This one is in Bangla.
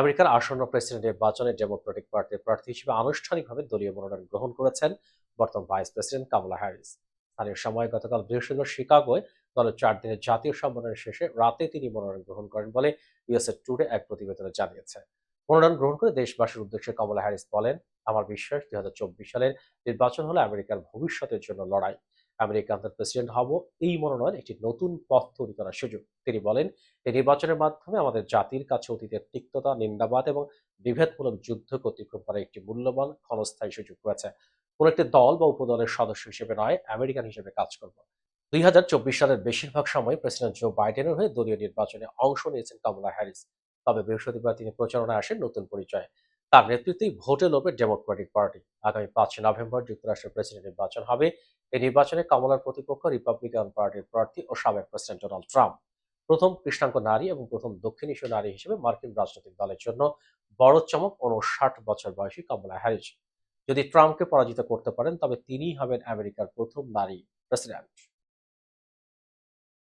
আমেরিকার আসন্ন প্রেসিডেন্ট নির্বাচনে ডেমোক্রেটিক পার্টির প্রার্থী হিসেবে আনুষ্ঠানিকভাবে দলীয় মনোনয়ন গ্রহণ করেছেন বর্তমান ভাইস প্রেসিডেন্ট কামলা হ্যারিস। স্থানীয় সময় গতকাল বৃহস্পতিবার শিকাগোয় দলের চার দিনের জাতীয় সম্মেলনের শেষে রাতে তিনি মনোনয়ন গ্রহণ করেন বলে ইউএসএ টুডে এক প্রতিবেদনে জানিয়েছে। মনোনয়ন গ্রহণ করে দেশবাসীর উদ্দেশ্যে কমলা হ্যারিস বলেন, আমার বিশ্বাস, দুই হাজার চব্বিশ সালের নির্বাচন হলো আমেরিকার ভবিষ্যতের জন্য লড়াই। আমেরিকানদের প্রেসিডেন্ট হব, এই মনোনয়ন একটি নতুন পথ তৈরি করার সুযোগ। তিনি বলেন, এই নির্বাচনের মাধ্যমে আমাদের জাতির কাছে অতীতের তিক্ততা, নিন্দাবাদ এবং বিভেদমূলক যুদ্ধ অতিক্রম করার একটি মূল্যবান, ক্ষণস্থায়ী সুযোগ রয়েছে। কোন একটি দল বা উপদলের সদস্য হিসেবে নয়, আমেরিকান হিসেবে কাজ করব। দুই হাজার চব্বিশ সালের বেশিরভাগ সময় প্রেসিডেন্ট জো বাইডেনের হয়ে দলীয় নির্বাচনে অংশ নিয়েছেন কমলা হ্যারিস। তবে বৃহস্পতিবার তিনি প্রচারণায় আসেন নতুন পরিচয়ে। তার নেতৃত্বেই ভোটে লোভে ডেমোক্রেটিক পার্টি আগামী পাঁচ নভেম্বর যুক্তরাষ্ট্রের প্রেসিডেন্ট নির্বাচন হবে। এই নির্বাচনে কমলার প্রতিপক্ষ রিপাবলিকান পার্টির প্রার্থী ও সাবেক প্রেসিডেন্ট ডোনাল্ড ট্রাম্প প্রথম কৃষ্ণাঙ্গ নারী এবং প্রথম দক্ষিণ এশীয় নারী হিসেবে মার্কিন রাজনৈতিক দলের জন্য বড় চমক ষাট বছর বয়সী কমলা হ্যারিস। যদি ট্রাম্পকে পরাজিত করতে পারেন, তবে তিনিই হবেন আমেরিকার প্রথম নারী প্রেসিডেন্ট।